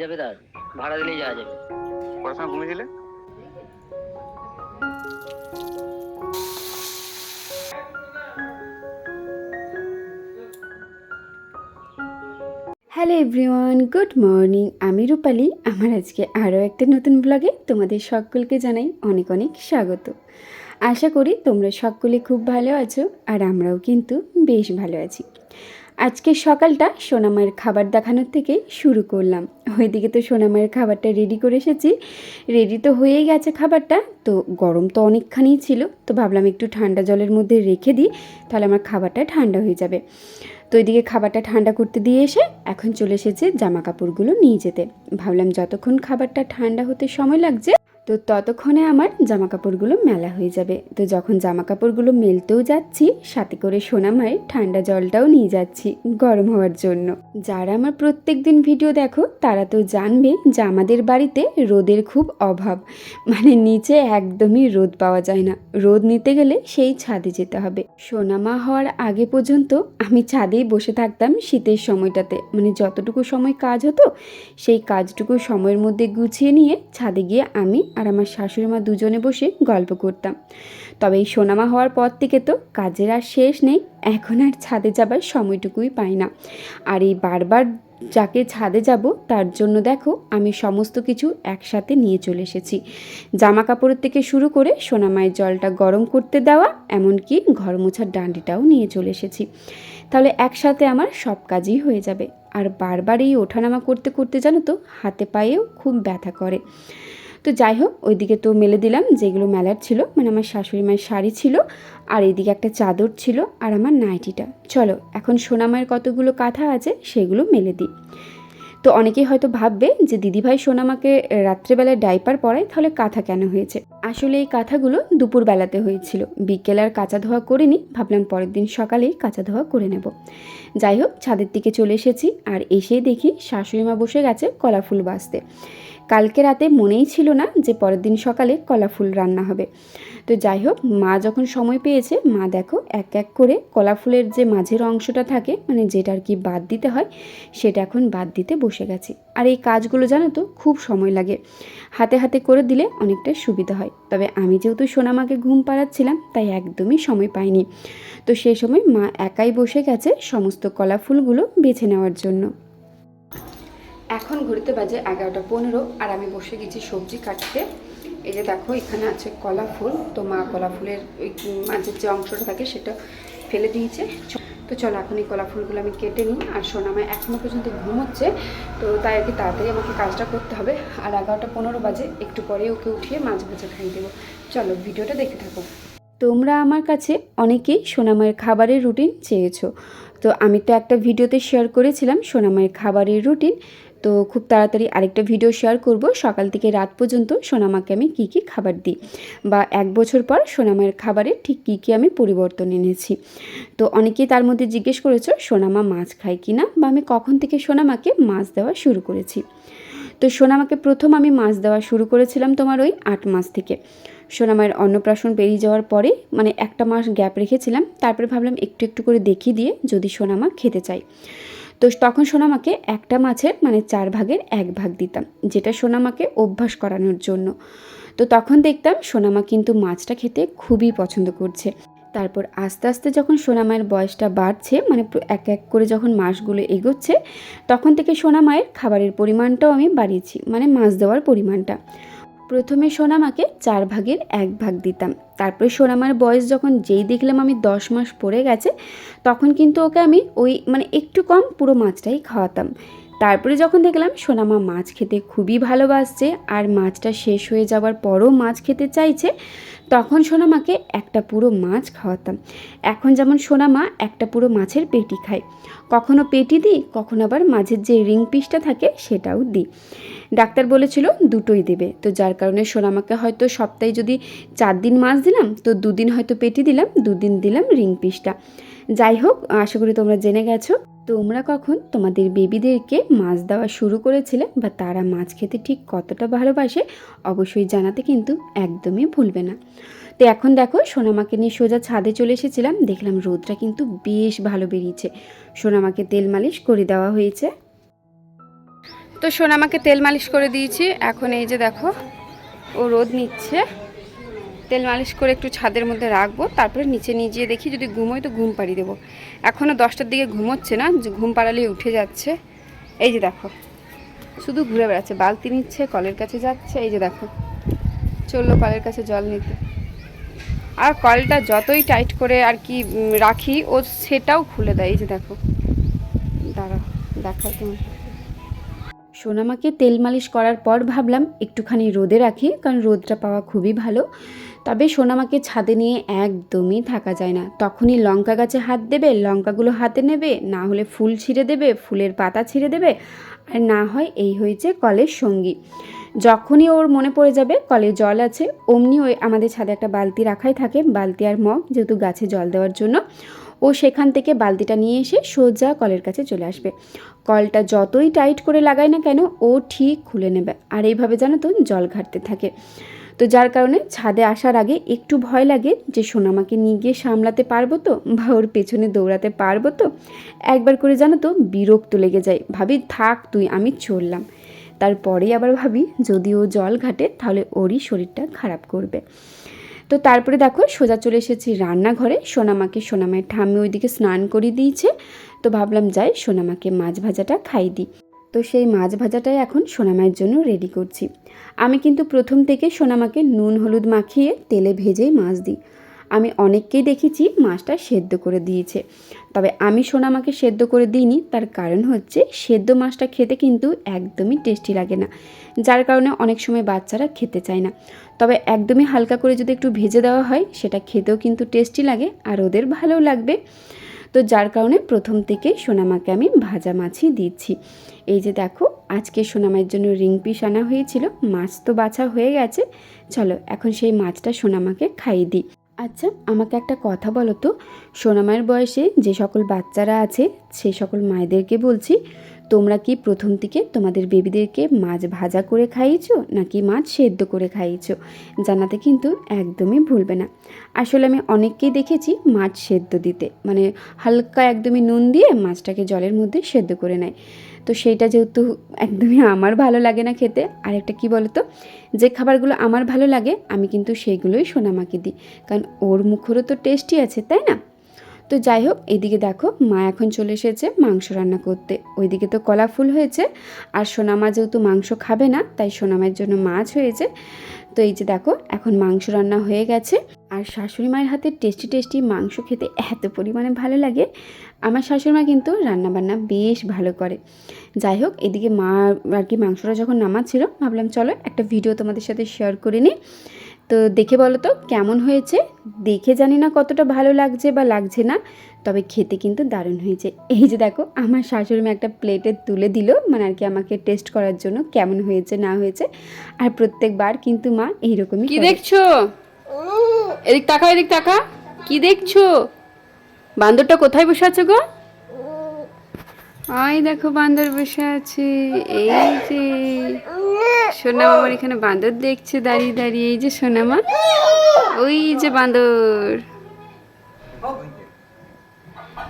যাবে তার ভাড়া দিলেই যাওয়া যাবে। কটার সময় ঘুমিয়েছিলে? হ্যালো এভরিওয়ান গুড মর্নিং আমি রূপালি। আমার আজকে আরও একটা নতুন ব্লগে তোমাদের সকলকে জানাই অনেক অনেক স্বাগত। আশা করি তোমরা সকলে খুব ভালো আছো আর আমরাও কিন্তু বেশ ভালো আছি। আজকে সকালটা সোনামায়ের খাবার দেখানোর থেকে শুরু করলাম। ওইদিকে তো সোনামায়ের খাবারটা রেডি করে এসেছি। রেডি তো হয়েই গেছে খাবারটা, তো গরম তো অনেকখানি ছিল, তো ভাবলাম একটু ঠান্ডা জলের মধ্যে রেখে দিই, তাহলে আমার খাবারটা ঠান্ডা হয়ে যাবে। তো ওইদিকে খাবারটা ঠান্ডা করতে দিয়ে এসে এখন চলে এসেছে জামা কাপড়গুলো নিয়ে যেতে। ভাবলাম যতক্ষণ খাবারটা ঠান্ডা হতে সময় লাগছে তো ততক্ষণে আমার জামা কাপড়গুলো মেলা হয়ে যাবে। তো যখন জামা কাপড়গুলো মেলতেও যাচ্ছি, সাথে করে সোনামায়ের ঠান্ডা জলটাও নিয়ে যাচ্ছি গরম হওয়ার জন্য। যারা আমার প্রত্যেক দিন ভিডিও দেখো, তারা তো জানবে যে আমাদের বাড়িতে রোদের খুব অভাব। মানে নিচে একদমই রোদ পাওয়া যায় না। রোদ নিতে গেলে সেই ছাদে যেতে হবে। সোনামা হওয়ার আগে পর্যন্ত আমি ছাদেই বসে থাকতাম শীতের সময়টাতে। মানে যতটুকু সময় কাজ হতো, সেই কাজটুকু সময়ের মধ্যে গুছিয়ে নিয়ে ছাদে গিয়ে আমি আর আমার শাশুড়ি মা দুজনে বসে গল্প করতাম। তবে এই সোনামা হওয়ার পর থেকে তো কাজের আর শেষ নেই, এখন আর ছাদে যাবার সময়টুকুই পাই না। আর এই বারবার যাকে ছাদে যাব, তার জন্য দেখো আমি সমস্ত কিছু একসাথে নিয়ে চলে এসেছি। জামা কাপড়ের থেকে শুরু করে সোনামায়ের জলটা গরম করতে দেওয়া, এমনকি ঘর মোছার ডান্ডিটাও নিয়ে চলে এসেছি। তাহলে একসাথে আমার সব কাজই হয়ে যাবে। আর বারবার এই ওঠানামা করতে করতে জানো তো, হাতে পায়েও খুব ব্যথা করে। তো যাই হোক, ওইদিকে তো মেলে দিলাম যেগুলো মেলার ছিল। মানে আমার শাশুড়ি মায়ের শাড়ি ছিল আর এইদিকে একটা চাদর ছিল আর আমার নাইটিটা। চলো, এখন সোনামায়ের কতগুলো কাঁথা আছে সেগুলো মেলে দিই। তো অনেকেই হয়তো ভাববে যে দিদিভাই সোনামাকে রাত্রেবেলায় ডাইপার পরায়, তাহলে কাঁথা কেন হয়েছে? আসলে এই কাঁথাগুলো দুপুরবেলাতে হয়েছিল। বিকেল আর কাঁচা ধোয়া করিনি, ভাবলাম পরের দিন সকালেই কাঁচা ধোয়া করে নেব। যাই হোক, ছাদের দিকে চলে এসেছি আর এসেই দেখি শাশুড়ি মা বসে গেছে কলা ফুল বাঁচতে। কালকে রাতে মনেই ছিল না যে পরের দিন সকালে কলা ফুল রান্না হবে। তো যাই হোক, মা যখন সময় পেয়েছে, মা দেখো এক এক করে কলা ফুলের যে মাঝের অংশটা থাকে মানে যেটা আর কি বাদ দিতে হয়, সেটা এখন বাদ দিতে বসে গেছে। আর এই কাজগুলো জানো তো, খুব সময় লাগে। হাতে হাতে করে দিলে অনেকটা সুবিধা হয়। তবে আমি যেহেতু সোনামাকে ঘুম পাড়াচ্ছিলাম, তাই একদমই সময় পাইনি। তো সেই সময় মা একাই বসে গেছে সমস্ত কলা ফুলগুলো বেছে নেওয়ার জন্য। এখন ঘুরতে বাজে এগারোটা পনেরো আর আমি বসে গেছি সবজি কাটতে। এই যে দেখো, এখানে আছে কলা ফুল। তো মা কলা ফুলের ওই মাঝের যে অংশটা থাকে সেটা ফেলে দিয়েছে। তো চলো, এখন এই কলা ফুলগুলো আমি কেটে নিই। আর সোনামা এখনও পর্যন্ত ঘুমোচ্ছে, তো তাই আর কি তাড়াতাড়ি আমাকে কাজটা করতে হবে। আর এগারোটা পনেরো বাজে, একটু পরে ওকে উঠিয়ে মাছ ভাজা খাইয়ে দেবো। চলো, ভিডিওটা দেখে থাকো। তোমরা আমার কাছে অনেকেই সোনামায়ের খাবারের রুটিন চেয়েছো। তো আমি তো একটা ভিডিওতে শেয়ার করেছিলাম সোনামায়ের খাবারের রুটিন তো খুব তাড়াতাড়ি আরেকটা ভিডিও শেয়ার করব। সকাল থেকে রাত পর্যন্ত সোনামাকে আমি কী কী খাবার দিই বা এক বছর পর সোনামায়ের খাবারে ঠিক কী কী আমি পরিবর্তন এনেছি। তো অনেকেই তার মধ্যে জিজ্ঞেস করেছ, সোনামা মাছ খায় কি না বা আমি কখন থেকে সোনামাকে মাছ দেওয়া শুরু করেছি? তো সোনামাকে প্রথম আমি মাছ দেওয়া শুরু করেছিলাম তোমার ওই আট মাস থেকে। সোনামায়ের অন্নপ্রাশন পেরিয়ে যাওয়ার পরে মানে একটা মাস গ্যাপ রেখেছিলাম, তারপরে ভাবলাম একটু একটু করে দেখিয়ে দিয়ে যদি সোনামা খেতে চাই তো তখন সোনামাকে একটা মাছের মানে চার ভাগের এক ভাগ দিতাম, যেটা সোনামাকে অভ্যাস করানোর জন্য। তো তখন দেখতাম সোনামা কিন্তু মাছটা খেতে খুবই পছন্দ করছে। তারপর আস্তে আস্তে যখন সোনামায়ের বয়সটা বাড়ছে মানে এক এক করে যখন মাসগুলো এগোচ্ছে, তখন থেকে সোনামায়ের খাবারের পরিমাণটাও আমি বাড়িয়েছি মানে মাছ দেওয়ার পরিমাণটা। প্রথমে সোনামাকে চার ভাগের এক ভাগ দিতাম। তারপরে সোনামার বয়স যখন যেই দেখলাম আমি দশ মাস পড়ে গেছে, তখন কিন্তু ওকে আমি ওই মানে একটু কম পুরো মাছটাই খাওয়াতাম। তারপরে যখন দেখলাম সোনামা মাছ খেতে খুবই ভালোবাসছে আর মাছটা শেষ হয়ে যাওয়ার পরও মাছ খেতে চাইছে, তখন সোনামাকে একটা পুরো মাছ খাওয়াতাম। এখন যেমন সোনামা একটা পুরো মাছের পেটি খায়। কখনো পেটি দিই, কখনো আবার মাঝের যে রিং পিসটা থাকে সেটাও দিই। ডাক্তার বলেছিল দুটোই দেবে। তো যার কারণে সোনামাকে হয়তো সপ্তাহে যদি চার দিন মাছ দিলাম, তো দুদিন হয়তো পেটি দিলাম, দুদিন দিলাম রিং পিসটা। যাই হোক, আশা করি তোমরা জেনে গেছো, তোমরা কখন তোমাদের বেবিদেরকে মাছ দেওয়া শুরু করেছিলে বা তারা মাছ খেতে ঠিক কতটা ভালোবাসে, অবশ্যই জানাতে কিন্তু একদমই ভুলবে না। তো এখন দেখো, সোনামাকে নিয়ে সোজা ছাদে চলে এসেছিলাম, দেখলাম রোদটা কিন্তু বেশ ভালো বেরিয়েছে। সোনামাকে তেল মালিশ করে দেওয়া হয়েছে। তো সোনামাকে তেল মালিশ করে দিয়েছি, এখন এই যে দেখো, ও রোদ নিচ্ছে। তেল মালিশ করে একটু ছাদের মধ্যে রাখব, তারপরে নিচে নিয়ে গিয়ে দেখি যদি ঘুমোয় তো ঘুম পাড়িয়ে দেবো। এখনও দশটার দিকে ঘুমোচ্ছে না ঘুম পাড়ালেই উঠে যাচ্ছে। এই যে দেখো, শুধু ঘুরে বেড়াচ্ছে, বালতি নিচ্ছে, কলের কাছে যাচ্ছে, এই যে দেখো, চলল কলের কাছে জল নিতে। আর কলটা যতই টাইট করে আর কি রাখি, ও সেটাও খুলে দেয়, এই যে দেখো। দাঁড়া দেখাই তোমার সোনামাকে তেল মালিশ করার পর ভাবলাম একটুখানি রোদে রাখি, কারণ রোদটা পাওয়া খুবই ভালো। তবে সোনামাকে ছাদে নিয়ে একদমই থাকা যায় না। তখনই লঙ্কা গাছে হাত দেবে, লঙ্কাগুলো হাতে নেবে, না হলে ফুল ছিঁড়ে দেবে, ফুলের পাতা ছিঁড়ে দেবে, আর না হয় এই হয়েছে কলের সঙ্গী। যখনই ওর মনে পড়ে যাবে, কলে জল আছে, অমনি ওই আমাদের ছাদে একটা বালতি রাখাই থাকে, বালতি আর মগ যেহেতু গাছে জল দেওয়ার জন্য, ও সেখান থেকে বালতিটা নিয়ে এসে সোজা কলের কাছে চলে আসবে। কলটা যতই টাইট করে লাগায় না কেন, ও ঠিক খুলে নেবে, আর এইভাবে জানো তো জল ঘাটতে থাকে। তো যার কারণে ছাদে আসার আগে একটু ভয় লাগে যে সোনামাকে নিয়ে গিয়ে সামলাতে পারব তো বা ওর পেছনে দৌড়াতে পারব তো। একবার করে জানো তো বিরক্ত লেগে যায়। ভাবি, থাক তুই, আমি চললাম। তারপরেই আবার ভাবি, যদি ও জল ঘাটে, তাহলে ওরই শরীরটা খারাপ করবে। তো তারপরে দেখো সোজা চলে এসেছি রান্নাঘরে। সোনামাকে সোনামায়ের ঠাম্মি ওইদিকে স্নান করিয়ে দিয়েছে। তো ভাবলাম যাই, সোনামাকে মাছ ভাজাটা খাই দিই। তো সেই মাছ ভাজাটাই এখন সোনামায়ের জন্য রেডি করছি। আমি কিন্তু প্রথম থেকে সোনামাকে নুন হলুদ মাখিয়ে তেলে ভেজেই মাছ দিই। আমি অনেককেই দেখেছি মাছটা সেদ্ধ করে দিয়েছে। তবে আমি সোনামাকে সেদ্ধ করে দিইনি, তার কারণ হচ্ছে সেদ্ধ মাছটা খেতে কিন্তু একদমই টেস্টি লাগে না, যার কারণে অনেক সময় বাচ্চারা খেতে চায় না। তবে একদমই হালকা করে যদি একটু ভেজে দেওয়া হয়, সেটা খেতেও কিন্তু টেস্টি লাগে আর ওদের ভালোও লাগবে। তো যার কারণে প্রথম থেকে সোনামাকে আমি ভাজা মাছই দিচ্ছি। এই যে দেখো, আজকে সোনামায়ের জন্য রিং পিস আনা হয়েছিল, মাছ তো বাছা হয়ে গেছে। চলো, এখন সেই মাছটা সোনামাকে খাইয়ে দিই। আচ্ছা আমাকে একটা কথা বলো তো, সোনামায়ের বয়সে যে সকল বাচ্চারা আছে সেই সকল মায়েদেরকে বলছি তোমরা কি প্রথম থেকে তোমাদের বেবিদেরকে মাছ ভাজা করে খাইয়েছো নাকি মাছ সেদ্ধ করে খাইয়েছো? জানাতে কিন্তু একদমই ভুলবে না। আসলে আমি অনেককেই দেখেছি মাছ সেদ্ধ দিতে। মানে হালকা একদমই নুন দিয়ে মাছটাকে জলের মধ্যে সেদ্ধ করে নেয়। তো সেইটা যেহেতু একদমই আমার ভালো লাগে না খেতে আর একটা কী বলো তো যে খাবারগুলো আমার ভালো লাগে, আমি কিন্তু সেইগুলোই সোনামাকে দিই। কারণ ওর মুখরও তো টেস্টি আছে, তাই না? তো যাই হোক, এদিকে দেখো মা এখন চলে এসেছে মাংস রান্না করতে। ওইদিকে তো কলা ফুল হয়েছে, আর সোনামা যেহেতু মাংস খাবে না, তাই সোনামার জন্য মাছ হয়েছে। তো এই যে দেখো, এখন মাংস রান্না হয়ে গেছে, আর শাশুড়ি মায়ের হাতে টেস্টি টেস্টি মাংস খেতে এত পরিমাণে ভালো লাগে। আমার শাশুড়িমা কিন্তু রান্নাবান্না বেশ ভালো করে। যাই হোক, এদিকে মা আর কি মাংসটা যখন নামাচ্ছিল, ভাবলাম চলো একটা ভিডিও তোমাদের সাথে শেয়ার করে নিই। তো দেখে বলো তো কেমন হয়েছে? দেখে জানি না কতটা ভালো লাগছে বা লাগছে না তবে খেতে কিন্তু দারুণ হয়েছে। এই যে দেখো আমার শাশুড়ি মা একটা প্লেটে তুলে দিল মানে আর কি আমাকে টেস্ট করার জন্য কেমন হয়েছে না হয়েছে। আর প্রত্যেকবার কিন্তু মা এইরকমই কি দেখছ? এদিক তাকা এদিক তাকা কি দেখছ? বান্দরটা কোথায় বসে আছে গো? আই দেখো বান্দর বসে আছে। এই যে সোনামা আমার এখানে বান্দর দেখছে দাঁড়িয়ে দাঁড়িয়ে। এই যে সোনামা ওই যে বান্দর।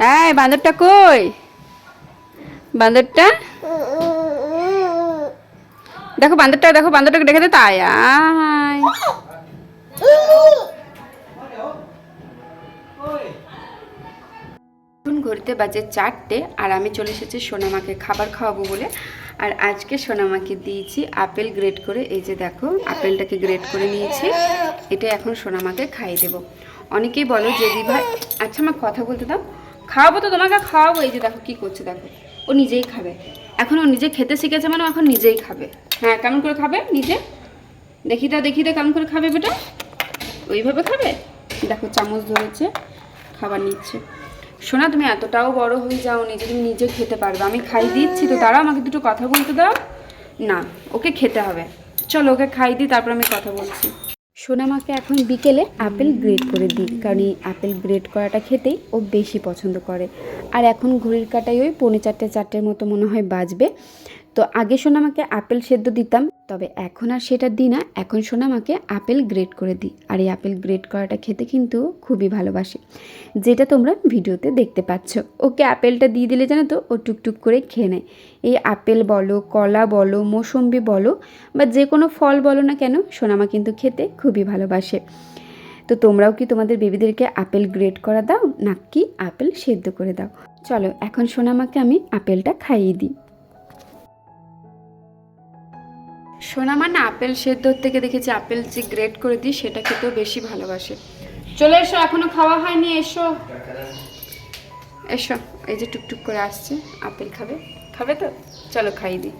হ্যাঁ বান্দরটা কই? বান্দরটা? দেখো বান্দরটা, দেখো বান্দরটাকে দেখে দে তাই। আয়। ঘড়িতে বাজে চারটে আর আমি চলে এসেছি সোনামাকে খাবার খাওয়াবো বলে। আর আজকে সোনামাকে দিয়েছি আপেল গ্রেট করে। এই যে দেখো, আপেলটাকে গ্রেট করে নিয়েছি। এটা এখন সোনামাকে খাইয়ে দেবো। অনেকেই বলো যে দিভাই আচ্ছা আমার কথা বলতে দাও। খাওয়াবো তো, তোমাকে খাওয়াবো। এই যে দেখো, কি করছে দেখো। ও নিজেই খাবে। এখন ও নিজে খেতে শিখেছে মানে এখন নিজেই খাবে। হ্যাঁ কেমন করে খাবে নিজে? দেখি দাও দেখি দাও, কেমন করে খাবে বেটা। ওইভাবে খাবে? দেখো, চামচ ধরেছে, খাবার নিচ্ছে। শোনা তুমি এতটাও বড় হয়ে যাও যে তুমি নিজে খেতে পারবে। আমি খাই দিচ্ছি তো তারা আমাকে দুটো কথা বলতে দাও। না, ওকে খেতে হবে। চলো, ওকে খাই দিই, তারপর আমি কথা বলছি। সোনামাকে এখন বিকেলে আপেল গ্রেড করে দিই, কারণ এই আপেল গ্রেড করাটা খেতেই ও বেশি পছন্দ করে। আর এখন ঘড়ির কাটাই ওই পৌনে চারটে, চারটের মতো মনে হয় বাজবে। তো আগে সোনামাকে আপেল সেদ্ধ দিতাম, তবে এখন আর সেটা দিই না। এখন সোনামাকে আপেল গ্রেড করে দিই। আর এই আপেল গ্রেড করাটা খেতে কিন্তু খুবই ভালোবাসে, যেটা তোমরা ভিডিওতে দেখতে পাচ্ছ। ওকে, আপেলটা দিয়ে দিলে জানো তো, ও টুকটুক করে খেয়ে নেয়। এই আপেল বলো, কলা বলো, মৌসম্বি বলো, বা যে কোনো ফল বলো না কেন, সোনামা কিন্তু খেতে খুবই ভালোবাসে। তো তোমরাও কি তোমাদের বেবিদেরকে আপেল গ্রেড করা দাও, নাকি আপেল সেদ্ধ করে দাও? চলো, এখন সোনামাকে আমি আপেলটা খাইয়ে দিই। সোনামা না আপেল সেদ্ধর থেকে দেখেছি আপেল যে গ্রেট করে দিই, সেটা খেতেও বেশি ভালোবাসে। চলে এসো, এখনও খাওয়া হয়নি, এসো। এসো, এই যে টুকটুক করে আসছে, আপেল খাবে। খাবে তো? চলো খাই দিই।